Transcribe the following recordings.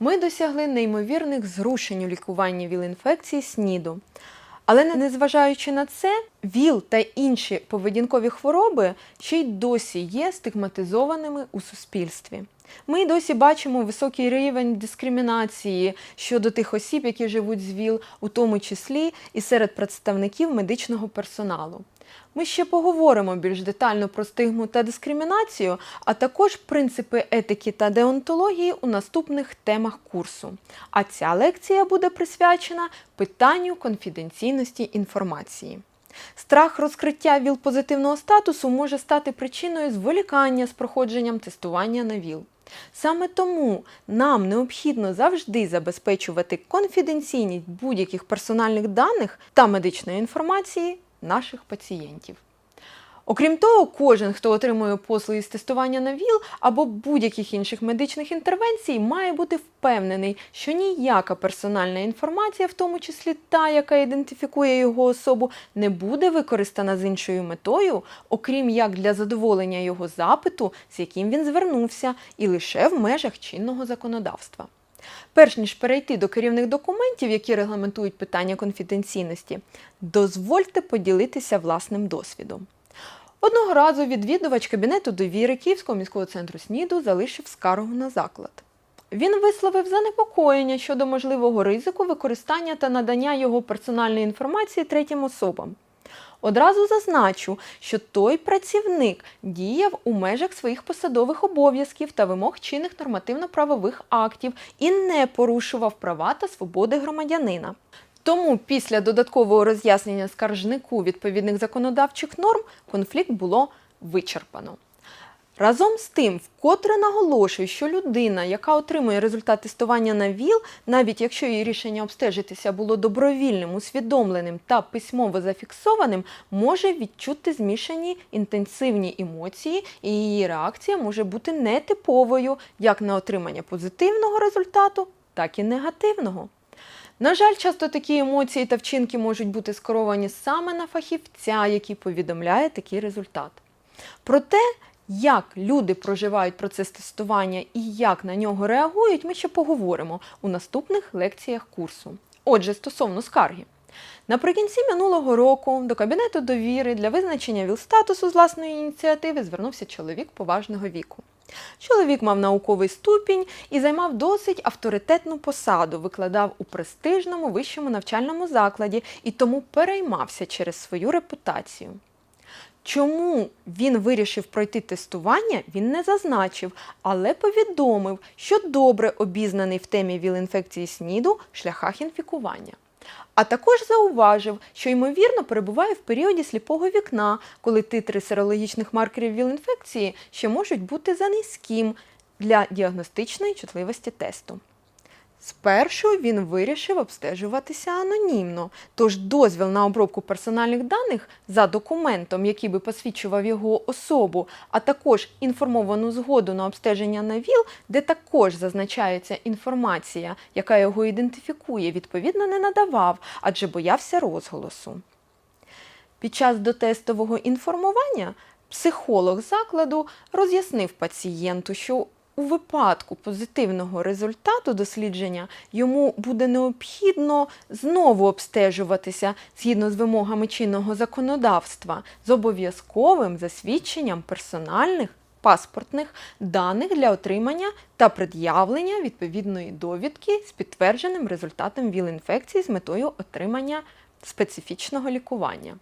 Ми досягли неймовірних зрушень у лікуванні ВІЛ-інфекції СНІДу. Але незважаючи на це, ВІЛ та інші поведінкові хвороби ще й досі є стигматизованими у суспільстві. Ми досі бачимо високий рівень дискримінації щодо тих осіб, які живуть з ВІЛ, у тому числі і серед представників медичного персоналу. Ми ще поговоримо більш детально про стигму та дискримінацію, а також принципи етики та деонтології у наступних темах курсу. А ця лекція буде присвячена питанню конфіденційності інформації. Страх розкриття ВІЛ-позитивного статусу може стати причиною зволікання з проходженням тестування на ВІЛ. Саме тому нам необхідно завжди забезпечувати конфіденційність будь-яких персональних даних та медичної інформації наших пацієнтів. Окрім того, кожен, хто отримує послуги з тестування на ВІЛ або будь-яких інших медичних інтервенцій, має бути впевнений, що ніяка персональна інформація, в тому числі та, яка ідентифікує його особу, не буде використана з іншою метою, окрім як для задоволення його запиту, з яким він звернувся, і лише в межах чинного законодавства. Перш ніж перейти до керівних документів, які регламентують питання конфіденційності, дозвольте поділитися власним досвідом. Одного разу відвідувач кабінету довіри Київського міського центру СНІДу залишив скаргу на заклад. Він висловив занепокоєння щодо можливого ризику використання та надання його персональної інформації третім особам. Одразу зазначу, що той працівник діяв у межах своїх посадових обов'язків та вимог чинних нормативно-правових актів і не порушував права та свободи громадянина. Тому після додаткового роз'яснення скаржнику відповідних законодавчих норм конфлікт було вичерпано. Разом з тим, вкотре наголошую, що людина, яка отримує результат тестування на ВІЛ, навіть якщо її рішення обстежитися було добровільним, усвідомленим та письмово зафіксованим, може відчути змішані інтенсивні емоції, і її реакція може бути нетиповою як на отримання позитивного результату, так і негативного. На жаль, часто такі емоції та вчинки можуть бути скеровані саме на фахівця, який повідомляє такий результат. Проте, як люди проживають процес тестування і як на нього реагують, ми ще поговоримо у наступних лекціях курсу. Отже, стосовно скарги. Наприкінці минулого року до кабінету довіри для визначення ВІЛ-статусу з власної ініціативи звернувся чоловік поважного віку. Чоловік мав науковий ступінь і займав досить авторитетну посаду, викладав у престижному вищому навчальному закладі і тому переймався через свою репутацію. Чому він вирішив пройти тестування, він не зазначив, але повідомив, що добре обізнаний в темі ВІЛ-інфекції СНІДу, шляхах інфікування. А також зауважив, що ймовірно перебуває в періоді сліпого вікна, коли титри серологічних маркерів ВІЛ-інфекції ще можуть бути за низьким для діагностичної чутливості тесту. Спершу він вирішив обстежуватися анонімно, тож дозвіл на обробку персональних даних за документом, який би посвідчував його особу, а також інформовану згоду на обстеження на ВІЛ, де також зазначається інформація, яка його ідентифікує, відповідно не надавав, адже боявся розголосу. Під час дотестового інформування психолог закладу роз'яснив пацієнту, що у випадку позитивного результату дослідження йому буде необхідно знову обстежуватися згідно з вимогами чинного законодавства з обов'язковим засвідченням персональних паспортних даних для отримання та пред'явлення відповідної довідки з підтвердженим результатом ВІЛ-інфекції з метою отримання специфічного лікування.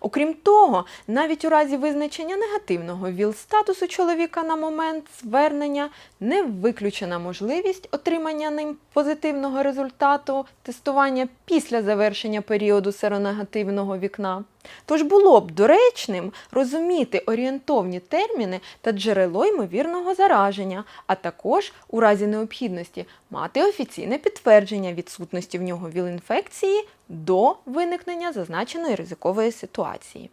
Окрім того, навіть у разі визначення негативного ВІЛ-статусу чоловіка на момент звернення не виключена можливість отримання ним позитивного результату тестування після завершення періоду серонегативного вікна. Тож було б доречним розуміти орієнтовні терміни та джерело ймовірного зараження, а також у разі необхідності мати офіційне підтвердження відсутності в нього ВІЛ-інфекції до виникнення зазначеної ризикової ситуації.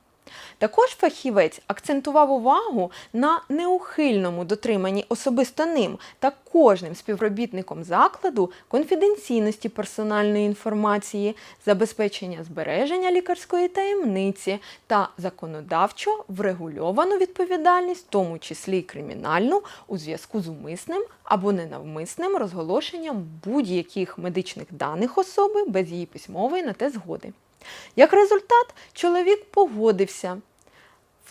Також фахівець акцентував увагу на неухильному дотриманні особисто ним та кожним співробітником закладу конфіденційності персональної інформації, забезпечення збереження лікарської таємниці та законодавчо врегульовану відповідальність, в тому числі й кримінальну, у зв'язку з умисним або ненавмисним розголошенням будь-яких медичних даних особи без її письмової на те згоди. Як результат, чоловік погодився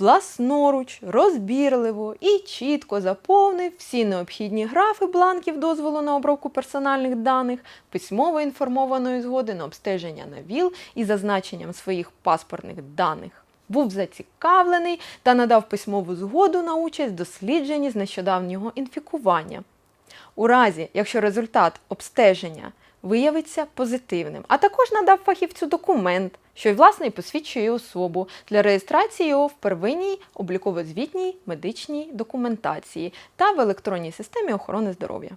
власноруч, розбірливо і чітко заповнив всі необхідні графи бланків дозволу на обробку персональних даних, письмово інформованої згоди на обстеження на ВІЛ і зазначенням своїх паспортних даних. Був зацікавлений та надав письмову згоду на участь в дослідженні з нещодавнього інфікування. У разі, якщо результат обстеження виявиться позитивним, а також надав фахівцю документ, що й власне посвідчує особу для реєстрації його в первинній обліково-звітній медичній документації та в електронній системі охорони здоров'я.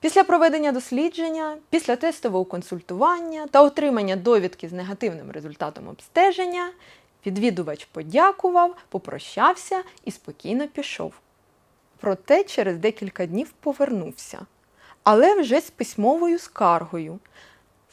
Після проведення дослідження, після тестового консультування та отримання довідки з негативним результатом обстеження, відвідувач подякував, попрощався і спокійно пішов. Проте через декілька днів повернувся, але вже з письмовою скаргою.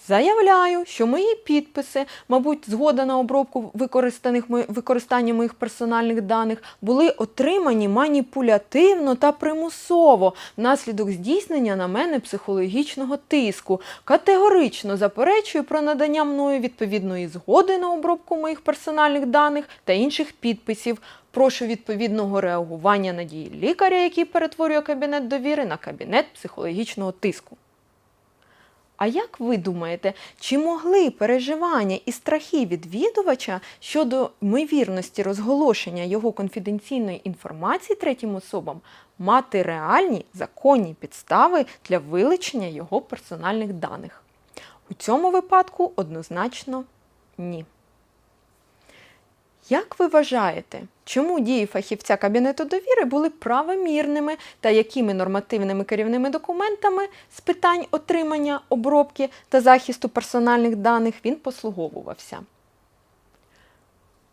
Заявляю, що мої підписи, мабуть, згода на обробку використаних використання моїх персональних даних, були отримані маніпулятивно та примусово внаслідок здійснення на мене психологічного тиску. Категорично заперечую про надання мною відповідної згоди на обробку моїх персональних даних та інших підписів. Прошу відповідного реагування на дії лікаря, який перетворює кабінет довіри на кабінет психологічного тиску. А як ви думаєте, чи могли переживання і страхи відвідувача щодо ймовірності розголошення його конфіденційної інформації третім особам мати реальні законні підстави для вилучення його персональних даних? У цьому випадку однозначно ні. Як ви вважаєте, чому дії фахівця Кабінету довіри були правомірними та якими нормативними керівними документами з питань отримання, обробки та захисту персональних даних він послуговувався?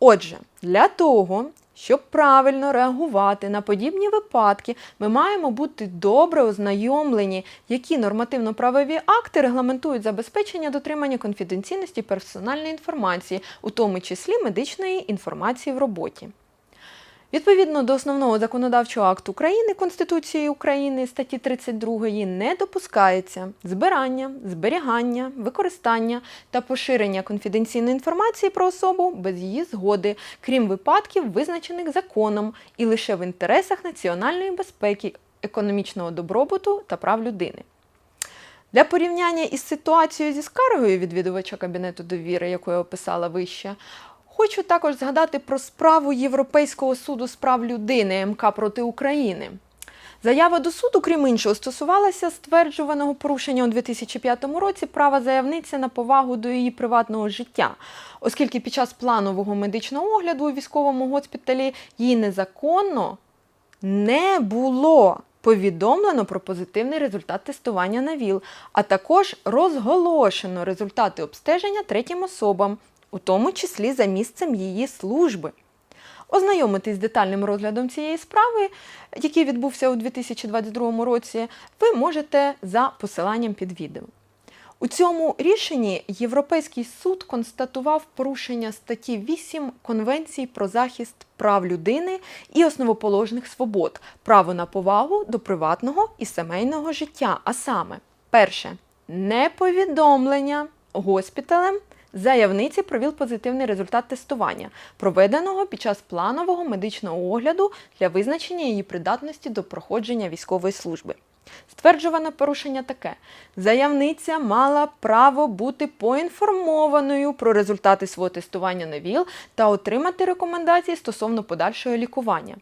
Отже, для того, щоб правильно реагувати на подібні випадки, ми маємо бути добре ознайомлені, які нормативно-правові акти регламентують забезпечення дотримання конфіденційності персональної інформації, у тому числі медичної інформації в роботі. Відповідно до основного законодавчого акту України Конституції України статті 32 не допускається збирання, зберігання, використання та поширення конфіденційної інформації про особу без її згоди, крім випадків, визначених законом, і лише в інтересах національної безпеки, економічного добробуту та прав людини. Для порівняння із ситуацією зі скаргою відвідувача кабінету довіри, яку я описала вище, хочу також згадати про справу Європейського суду з прав людини МК проти України. Заява до суду, крім іншого, стосувалася стверджуваного порушення у 2005 році права заявниці на повагу до її приватного життя, оскільки під час планового медичного огляду у військовому госпіталі її незаконно не було. Повідомлено про позитивний результат тестування на ВІЛ, а також розголошено результати обстеження третім особам, у тому числі за місцем її служби. Ознайомитись з детальним розглядом цієї справи, який відбувся у 2022 році, ви можете за посиланням під відео. У цьому рішенні Європейський суд констатував порушення статті 8 Конвенції про захист прав людини і основоположних свобод, право на повагу до приватного і сімейного життя. А саме, перше, неповідомлення госпіталем заявниці про ВІЛ-позитивний результат тестування, проведеного під час планового медичного огляду для визначення її придатності до проходження військової служби. Стверджуване порушення таке: заявниця мала право бути поінформованою про результати свого тестування на ВІЛ та отримати рекомендації стосовно подальшого лікування.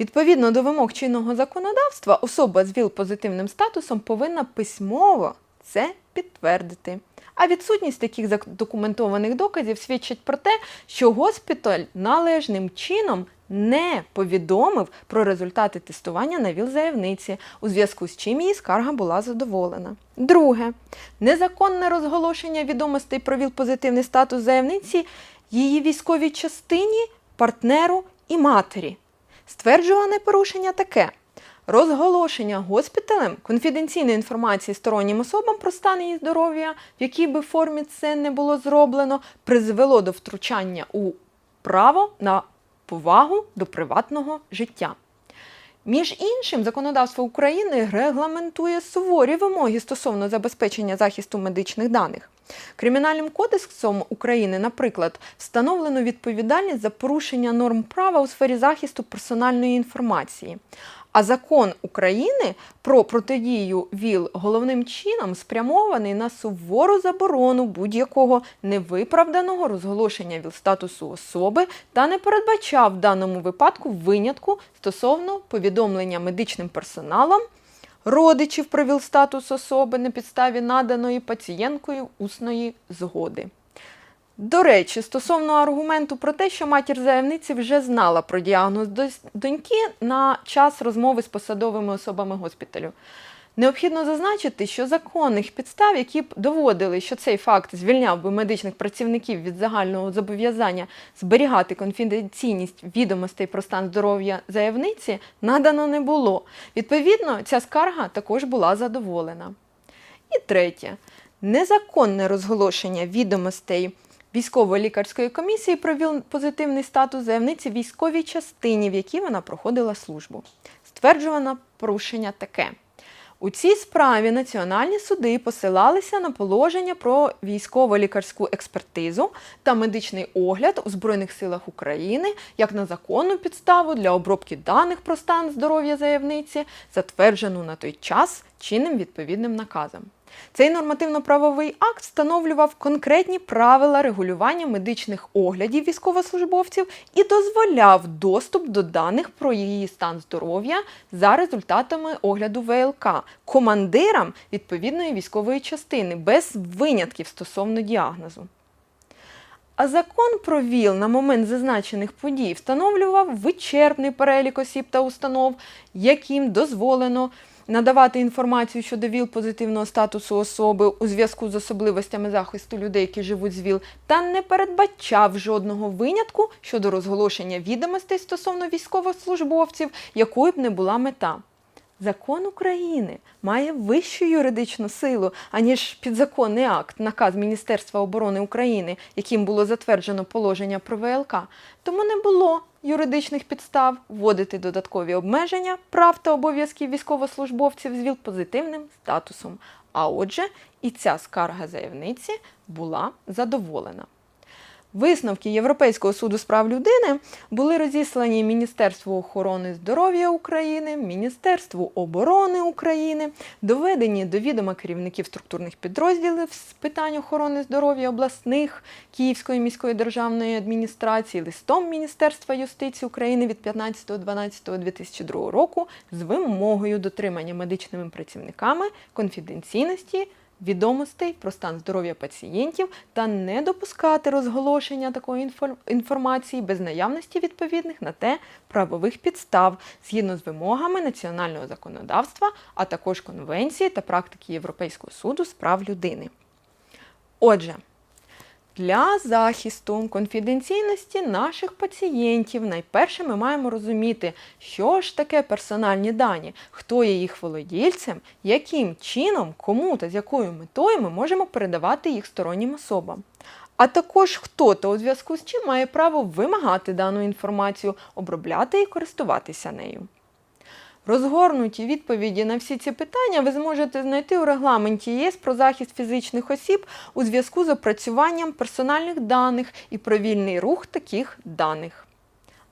Відповідно до вимог чинного законодавства, особа з ВІЛ-позитивним статусом повинна письмово це підтвердити. А відсутність таких задокументованих доказів свідчить про те, що госпіталь належним чином не повідомив про результати тестування на ВІЛ-заявниці, у зв'язку з чим її скарга була задоволена. Друге, незаконне розголошення відомостей про ВІЛ-позитивний статус заявниці її військовій частині, партнеру і матері. Стверджуване порушення таке. Розголошення госпіталем конфіденційної інформації стороннім особам про стан її здоров'я, в якій би формі це не було зроблено, призвело до втручання у право на повагу до приватного життя. Між іншим, законодавство України регламентує суворі вимоги стосовно забезпечення захисту медичних даних. Кримінальним кодексом України, наприклад, встановлено відповідальність за порушення норм права у сфері захисту персональної інформації. А закон України про протидію ВІЛ головним чином спрямований на сувору заборону будь-якого невиправданого розголошення ВІЛ статусу особи та не передбачав в даному випадку винятку стосовно повідомлення медичним персоналом родичів про ВІЛ-статус особи на підставі наданої пацієнткою усної згоди. До речі, стосовно аргументу про те, що матір заявниці вже знала про діагноз доньки на час розмови з посадовими особами госпіталю. Необхідно зазначити, що законних підстав, які б доводили, що цей факт звільняв би медичних працівників від загального зобов'язання зберігати конфіденційність відомостей про стан здоров'я заявниці, надано не було. Відповідно, ця скарга також була задоволена. І третє незаконне розголошення відомостей військово-лікарської комісії про ВІЛ-позитивний статус заявниці військовій частині, в якій вона проходила службу. Стверджувано порушення таке. У цій справі національні суди посилалися на положення про військово-лікарську експертизу та медичний огляд у Збройних силах України як на законну підставу для обробки даних про стан здоров'я заявниці, затверджену на той час чинним відповідним наказом. Цей нормативно-правовий акт встановлював конкретні правила регулювання медичних оглядів військовослужбовців і дозволяв доступ до даних про її стан здоров'я за результатами огляду ВЛК командирам відповідної військової частини без винятків стосовно діагнозу. А закон про ВІЛ на момент зазначених подій встановлював вичерпний перелік осіб та установ, яким дозволено надавати інформацію щодо ВІЛ позитивного статусу особи у зв'язку з особливостями захисту людей, які живуть з ВІЛ, та не передбачав жодного винятку щодо розголошення відомостей стосовно військовослужбовців, якою б не була мета. Закон України має вищу юридичну силу, аніж підзаконний акт, наказ Міністерства оборони України, яким було затверджено положення про ВЛК. Тому не було юридичних підстав вводити додаткові обмеження прав та обов'язків військовослужбовців з ВІЛ-позитивним статусом. А отже, і ця скарга заявниці була задоволена. Висновки Європейського суду з прав людини були розіслані Міністерству охорони здоров'я України, Міністерству оборони України, доведені до відома керівників структурних підрозділів з питань охорони здоров'я обласних Київської міської державної адміністрації, листом Міністерства юстиції України від 15.12.2002 року з вимогою дотримання медичними працівниками конфіденційності відомостей про стан здоров'я пацієнтів та не допускати розголошення такої інформації без наявності відповідних на те правових підстав згідно з вимогами національного законодавства, а також конвенції та практики Європейського суду з прав людини. Отже, для захисту конфіденційності наших пацієнтів найперше ми маємо розуміти, що ж таке персональні дані, хто є їх володільцем, яким чином, кому та з якою метою ми можемо передавати їх стороннім особам. А також хто та у зв'язку з чим має право вимагати дану інформацію, обробляти і користуватися нею. Розгорнуті відповіді на всі ці питання ви зможете знайти у регламенті ЄС про захист фізичних осіб у зв'язку з опрацюванням персональних даних і про вільний рух таких даних.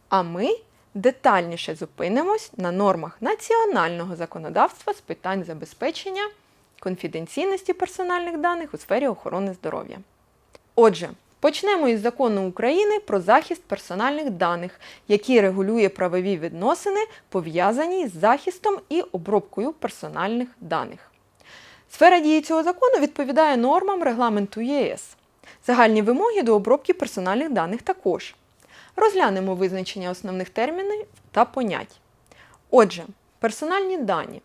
А ми детальніше зупинимось на нормах національного законодавства з питань забезпечення конфіденційності персональних даних у сфері охорони здоров'я. Отже, почнемо із закону України про захист персональних даних, який регулює правові відносини, пов'язані з захистом і обробкою персональних даних. Сфера дії цього закону відповідає нормам регламенту ЄС. Загальні вимоги до обробки персональних даних також. Розглянемо визначення основних термінів та понять. Отже, персональні дані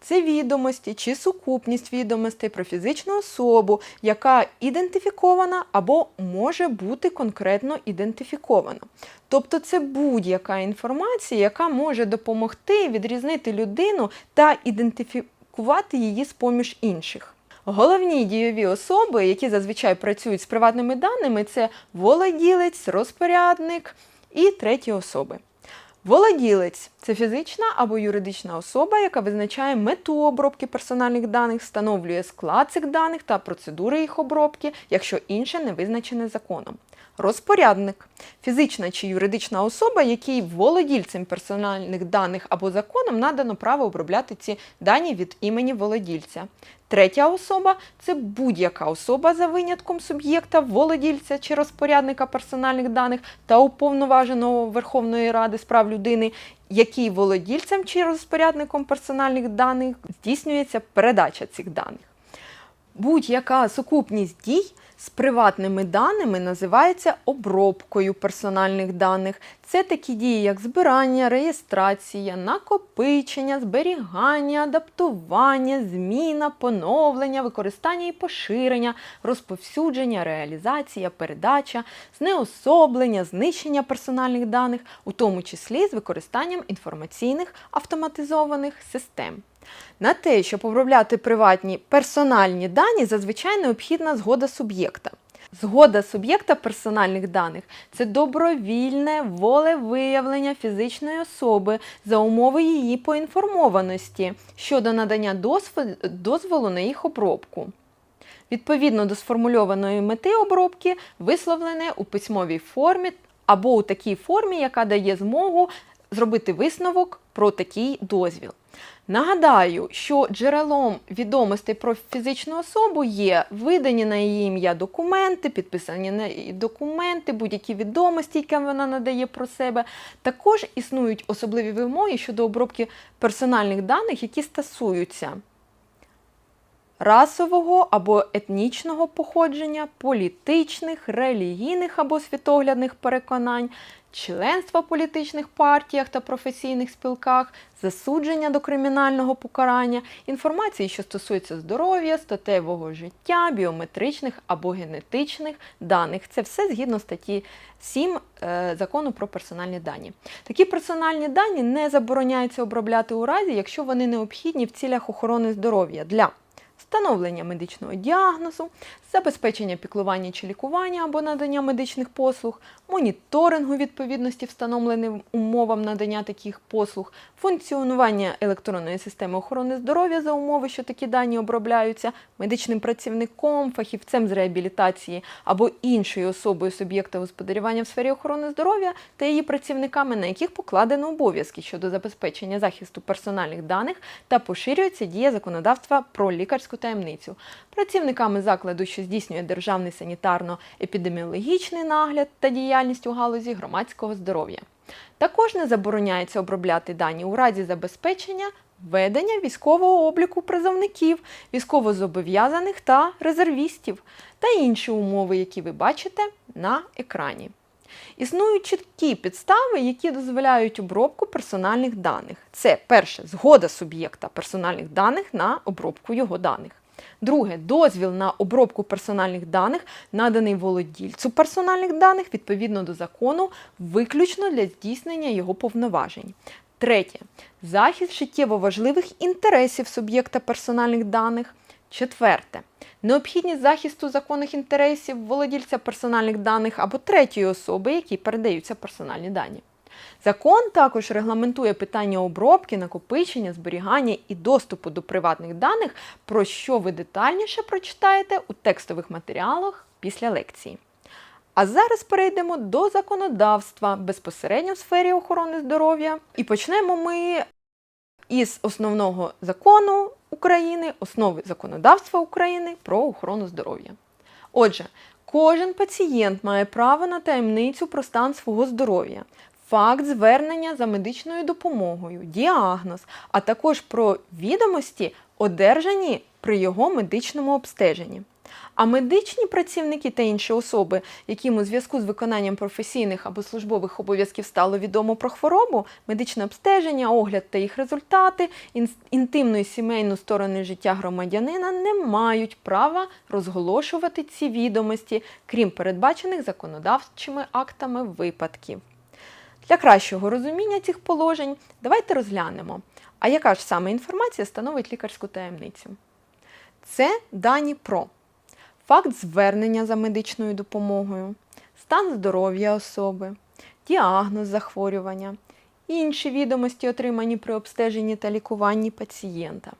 це відомості чи сукупність відомостей про фізичну особу, яка ідентифікована або може бути конкретно ідентифікована. Тобто це будь-яка інформація, яка може допомогти відрізнити людину та ідентифікувати її з поміж інших. Головні дійові особи, які зазвичай працюють з приватними даними, це володілець, розпорядник і треті особи. Володілець це фізична або юридична особа, яка визначає мету обробки персональних даних, встановлює склад цих даних та процедури їх обробки, якщо інше не визначене законом. Розпорядник фізична чи юридична особа, якій володільцем персональних даних або законом надано право обробляти ці дані від імені володільця. Третя особа це будь-яка особа за винятком суб'єкта, володільця чи розпорядника персональних даних та уповноваженого Верховної Ради з прав людини, який володільцем чи розпорядником персональних даних здійснюється передача цих даних. Будь-яка сукупність дій з приватними даними називається обробкою персональних даних. Це такі дії, як збирання, реєстрація, накопичення, зберігання, адаптування, зміна, поновлення, використання і поширення, розповсюдження, реалізація, передача, знеособлення, знищення персональних даних, у тому числі з використанням інформаційних автоматизованих систем. На те, щоб обробляти приватні персональні дані, зазвичай необхідна згода суб'єкта. Згода суб'єкта персональних даних це добровільне волевиявлення фізичної особи за умови її поінформованості щодо надання дозволу на їх обробку. Відповідно до сформульованої мети обробки, висловлене у письмовій формі або у такій формі, яка дає змогу зробити висновок про такий дозвіл. Нагадаю, що джерелом відомостей про фізичну особу є видані на її ім'я документи, підписані на її документи, будь-які відомості, які вона надає про себе. Також існують особливі вимоги щодо обробки персональних даних, які стосуються расового або етнічного походження, політичних, релігійних або світоглядних переконань, членства в політичних партіях та професійних спілках, засудження до кримінального покарання, інформації, що стосується здоров'я, статевого життя, біометричних або генетичних даних. Це все згідно статті 7 е, закону про персональні дані. Такі персональні дані не забороняються обробляти у разі, якщо вони необхідні в цілях охорони здоров'я для встановлення медичного діагнозу, забезпечення піклування чи лікування або надання медичних послуг, моніторингу відповідності встановленим умовам надання таких послуг, функціонування електронної системи охорони здоров'я за умови, що такі дані обробляються медичним працівником, фахівцем з реабілітації або іншою особою суб'єкта господарювання в сфері охорони здоров'я та її працівниками, на яких покладено обов'язки щодо забезпечення захисту персональних даних та поширюється дія законодавства про лікарську таємницю, працівниками закладу, що здійснює державний санітарно-епідеміологічний нагляд та діяльність у галузі громадського здоров'я. Також не забороняється обробляти дані у разі забезпечення ведення військового обліку призовників, військовозобов'язаних та резервістів та інші умови, які ви бачите на екрані. Існують чіткі підстави, які дозволяють обробку персональних даних. Це перше згода суб'єкта персональних даних на обробку його даних. Друге дозвіл на обробку персональних даних, наданий володільцю персональних даних відповідно до закону, виключно для здійснення його повноважень. Третє захист життєво важливих інтересів суб'єкта персональних даних. Четверте. Необхідність захисту законних інтересів володільця персональних даних або третьої особи, якій передаються персональні дані. Закон також регламентує питання обробки, накопичення, зберігання і доступу до приватних даних, про що ви детальніше прочитаєте у текстових матеріалах після лекції. А зараз перейдемо до законодавства безпосередньо в сфері охорони здоров'я. І почнемо ми із основного закону України, основи законодавства України про охорону здоров'я. Отже, кожен пацієнт має право на таємницю про стан свого здоров'я, факт звернення за медичною допомогою, діагноз, а також про відомості, одержані при його медичному обстеженні. А медичні працівники та інші особи, яким у зв'язку з виконанням професійних або службових обов'язків стало відомо про хворобу, медичне обстеження, огляд та їх результати, інтимну і сімейну сторони життя громадянина не мають права розголошувати ці відомості, крім передбачених законодавчими актами випадків. Для кращого розуміння цих положень давайте розглянемо, а яка ж саме інформація становить лікарську таємницю. Це дані про факт звернення за медичною допомогою, стан здоров'я особи, діагноз захворювання, інші відомості, отримані при обстеженні та лікуванні пацієнта.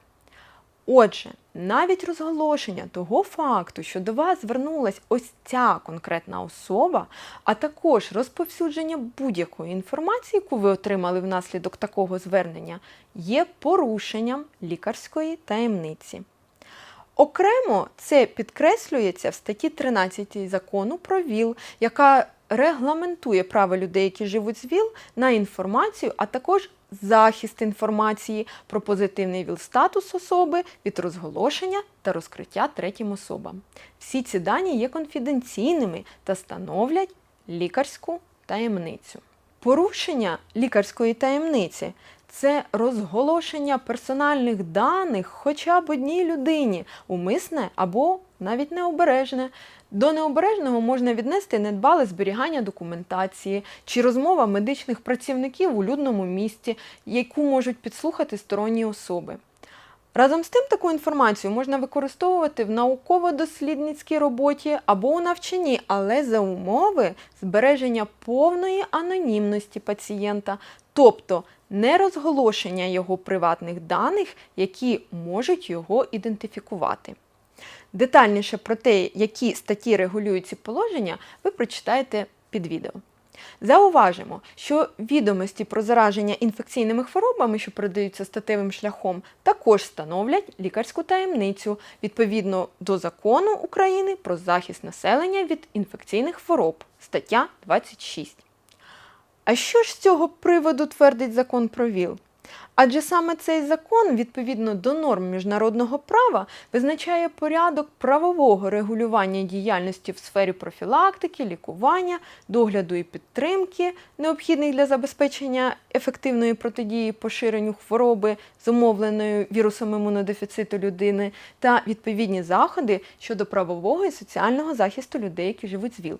Отже, навіть розголошення того факту, що до вас звернулася ось ця конкретна особа, а також розповсюдження будь-якої інформації, яку ви отримали внаслідок такого звернення, є порушенням лікарської таємниці. Окремо це підкреслюється в статті 13 закону про ВІЛ, яка регламентує право людей, які живуть з ВІЛ, на інформацію, а також захист інформації про позитивний ВІЛ-статус особи від розголошення та розкриття третім особам. Всі ці дані є конфіденційними та становлять лікарську таємницю. Порушення лікарської таємниці це розголошення персональних даних хоча б одній людині, умисне або навіть необережне. До необережного можна віднести недбале зберігання документації чи розмова медичних працівників у людному місці, яку можуть підслухати сторонні особи. Разом з тим, таку інформацію можна використовувати в науково-дослідницькій роботі або у навчанні, але за умови збереження повної анонімності пацієнта, тобто не розголошення його приватних даних, які можуть його ідентифікувати. Детальніше про те, які статті регулюють ці положення, ви прочитаєте під відео. Зауважимо, що відомості про зараження інфекційними хворобами, що передаються статевим шляхом, також становлять лікарську таємницю відповідно до закону України про захист населення від інфекційних хвороб, стаття 26. А що ж з цього приводу твердить закон про ВІЛ? Адже саме цей закон, відповідно до норм міжнародного права, визначає порядок правового регулювання діяльності в сфері профілактики, лікування, догляду і підтримки, необхідних для забезпечення ефективної протидії поширенню хвороби, зумовленої вірусом імунодефіциту людини, та відповідні заходи щодо правового і соціального захисту людей, які живуть з ВІЛ.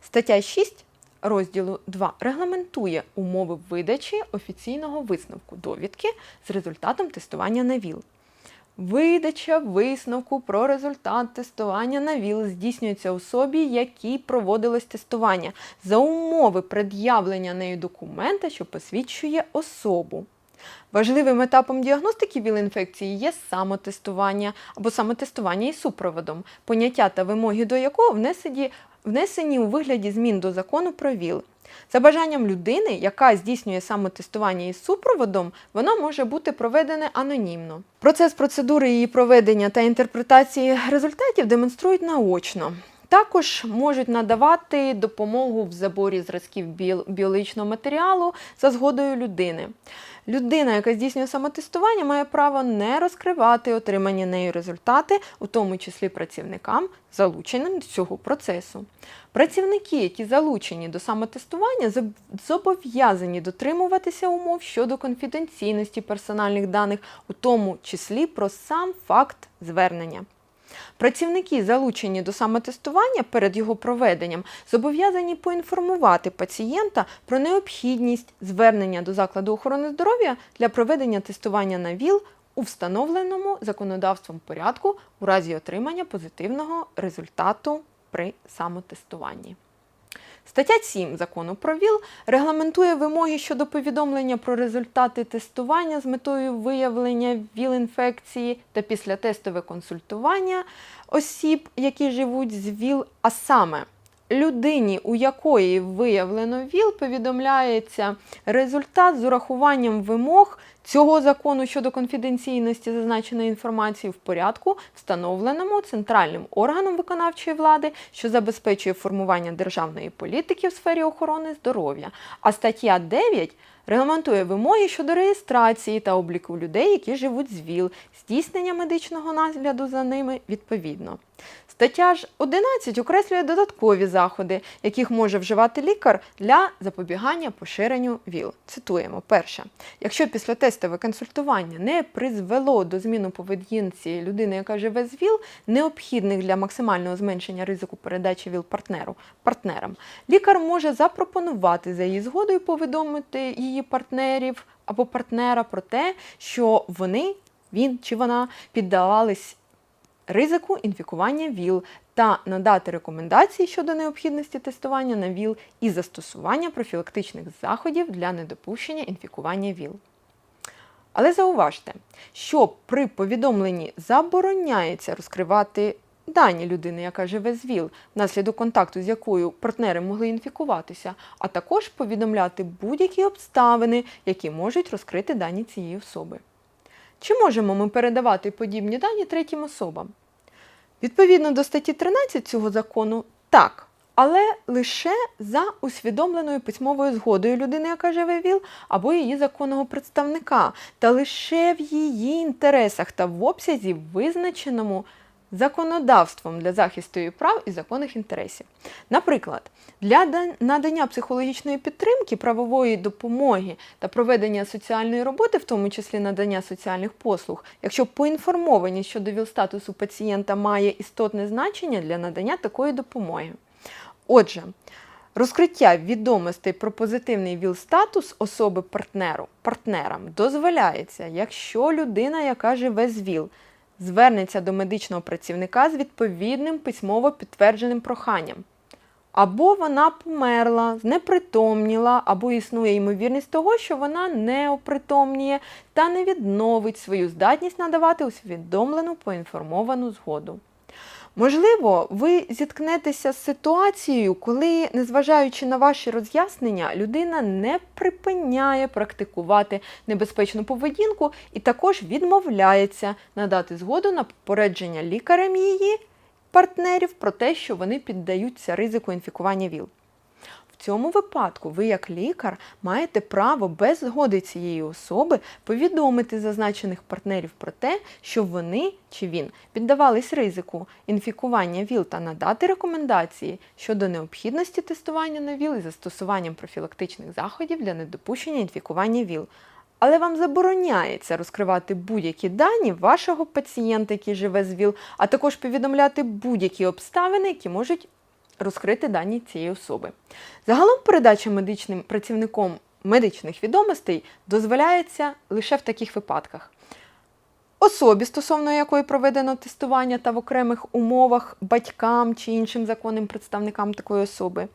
Стаття 6 розділу 2 регламентує умови видачі офіційного висновку довідки з результатом тестування на ВІЛ. Видача висновку про результат тестування на ВІЛ здійснюється особі, якій проводилось тестування, за умови пред'явлення нею документа, що посвідчує особу. Важливим етапом діагностики ВІЛ-інфекції є самотестування або самотестування із супроводом, поняття та вимоги до якого внесені, внесені у вигляді змін до закону про ВІЛ. За бажанням людини, яка здійснює самотестування із супроводом, вона може бути проведене анонімно. Процес процедури її проведення та інтерпретації результатів демонструють наочно. Також можуть надавати допомогу в заборі зразків біо- біологічного матеріалу за згодою людини. Людина, яка здійснює самотестування, має право не розкривати отримані нею результати, у тому числі працівникам, залученим до цього процесу. Працівники, які залучені до самотестування, зобов'язані дотримуватися умов щодо конфіденційності персональних даних, у тому числі про сам факт звернення. Працівники, залучені до самотестування перед його проведенням, зобов'язані поінформувати пацієнта про необхідність звернення до закладу охорони здоров'я для проведення тестування на ВІЛ у встановленому законодавством порядку у разі отримання позитивного результату при самотестуванні. Стаття 7 закону про ВІЛ регламентує вимоги щодо повідомлення про результати тестування з метою виявлення ВІЛ-інфекції та післятестове консультування осіб, які живуть з ВІЛ, а саме людині, у якої виявлено ВІЛ, повідомляється результат з урахуванням вимог цього закону щодо конфіденційності зазначеної інформації в порядку, встановленому центральним органом виконавчої влади, що забезпечує формування державної політики в сфері охорони здоров'я. А стаття 9 регламентує вимоги щодо реєстрації та обліку людей, які живуть з ВІЛ, здійснення медичного нагляду за ними відповідно. Стаття ж 11 окреслює додаткові заходи, яких може вживати лікар для запобігання поширенню ВІЛ. Цитуємо: перше, якщо післятестове консультування не призвело до зміни у поведінці людини, яка живе з ВІЛ, необхідних для максимального зменшення ризику передачі ВІЛ партнеру партнерам, лікар може запропонувати за її згодою повідомити її партнерів або партнера про те, що вони, він чи вона піддавались ризику інфікування ВІЛ та надати рекомендації щодо необхідності тестування на ВІЛ і застосування профілактичних заходів для недопущення інфікування ВІЛ. Але зауважте, що при повідомленні забороняється розкривати дані людини, яка живе з ВІЛ, внаслідок контакту з якою партнери могли інфікуватися, а також повідомляти будь-які обставини, які можуть розкрити дані цієї особи. Чи можемо ми передавати подібні дані третім особам? Відповідно до статті 13 цього закону, так, але лише за усвідомленою письмовою згодою людини, яка живе ВІЛ, або її законного представника, та лише в її інтересах та в обсязі, визначеному законодавством для захисту її прав і законних інтересів. Наприклад, для надання психологічної підтримки, правової допомоги та проведення соціальної роботи, в тому числі надання соціальних послуг, якщо поінформованість щодо ВІЛ-статусу пацієнта має істотне значення для надання такої допомоги. Отже, розкриття відомостей про позитивний ВІЛ-статус особи партнеру партнерам дозволяється, якщо людина, яка живе з ВІЛ, звернеться до медичного працівника з відповідним письмово підтвердженим проханням. Або вона померла, знепритомніла, або існує ймовірність того, що вона не опритомніє та не відновить свою здатність надавати усвідомлену поінформовану згоду. Можливо, ви зіткнетеся з ситуацією, коли, незважаючи на ваші роз'яснення, людина не припиняє практикувати небезпечну поведінку і також відмовляється надати згоду на попередження лікарем її партнерів про те, що вони піддаються ризику інфікування ВІЛ. В цьому випадку ви, як лікар, маєте право без згоди цієї особи повідомити зазначених партнерів про те, що вони чи він піддавались ризику інфікування ВІЛ та надати рекомендації щодо необхідності тестування на ВІЛ і застосуванням профілактичних заходів для недопущення інфікування ВІЛ. Але вам забороняється розкривати будь-які дані вашого пацієнта, який живе з ВІЛ, а також повідомляти будь-які обставини, які можуть розкрити дані цієї особи. Загалом передача медичним працівником медичних відомостей дозволяється лише в таких випадках. Особі, стосовно якої проведено тестування та в окремих умовах батькам чи іншим законним представникам такої особи,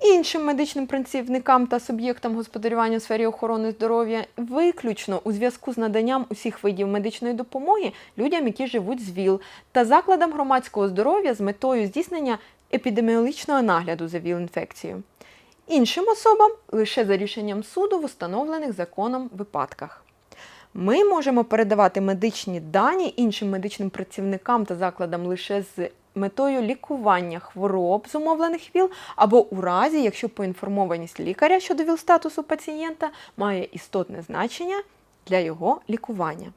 іншим медичним працівникам та суб'єктам господарювання у сфері охорони здоров'я, виключно у зв'язку з наданням усіх видів медичної допомоги людям, які живуть з ВІЛ, та закладам громадського здоров'я з метою здійснення епідеміологічного нагляду за ВІЛ-інфекцією. Іншим особам лише за рішенням суду в установлених законом випадках. Ми можемо передавати медичні дані іншим медичним працівникам та закладам лише з метою лікування хвороб, зумовлених ВІЛ, або у разі, якщо поінформованість лікаря щодо ВІЛ-статусу пацієнта має істотне значення для його лікування.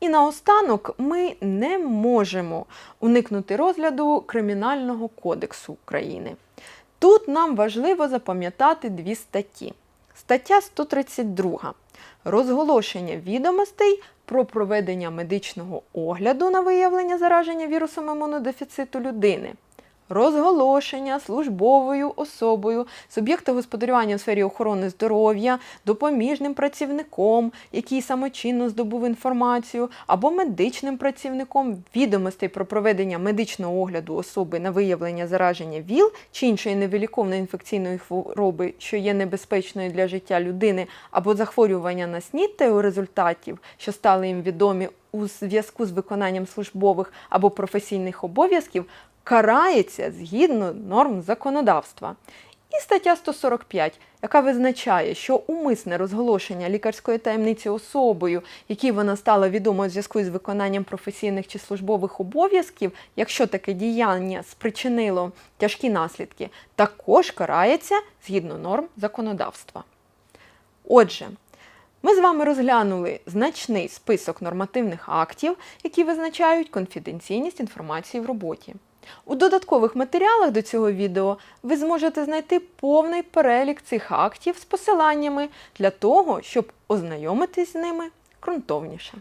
І наостанок ми не можемо уникнути розгляду Кримінального кодексу України. Тут нам важливо запам'ятати дві статті. Стаття 132. Розголошення відомостей про проведення медичного огляду на виявлення зараження вірусом імунодефіциту людини. Розголошення службовою особою суб'єкта господарювання у сфері охорони здоров'я, допоміжним працівником, який самочинно здобув інформацію, або медичним працівником відомостей про проведення медичного огляду особи на виявлення зараження ВІЛ чи іншої невиліковної інфекційної хвороби, що є небезпечною для життя людини, або захворювання на СНІД та його результатів, що стали їм відомі у зв'язку з виконанням службових або професійних обов'язків, карається згідно норм законодавства. І стаття 145, яка визначає, що умисне розголошення лікарської таємниці особою, якій вона стала відома у зв'язку з виконанням професійних чи службових обов'язків, якщо таке діяння спричинило тяжкі наслідки, також карається згідно норм законодавства. Отже, ми з вами розглянули значний список нормативних актів, які визначають конфіденційність інформації в роботі. У додаткових матеріалах до цього відео ви зможете знайти повний перелік цих актів з посиланнями для того, щоб ознайомитись з ними ґрунтовніше.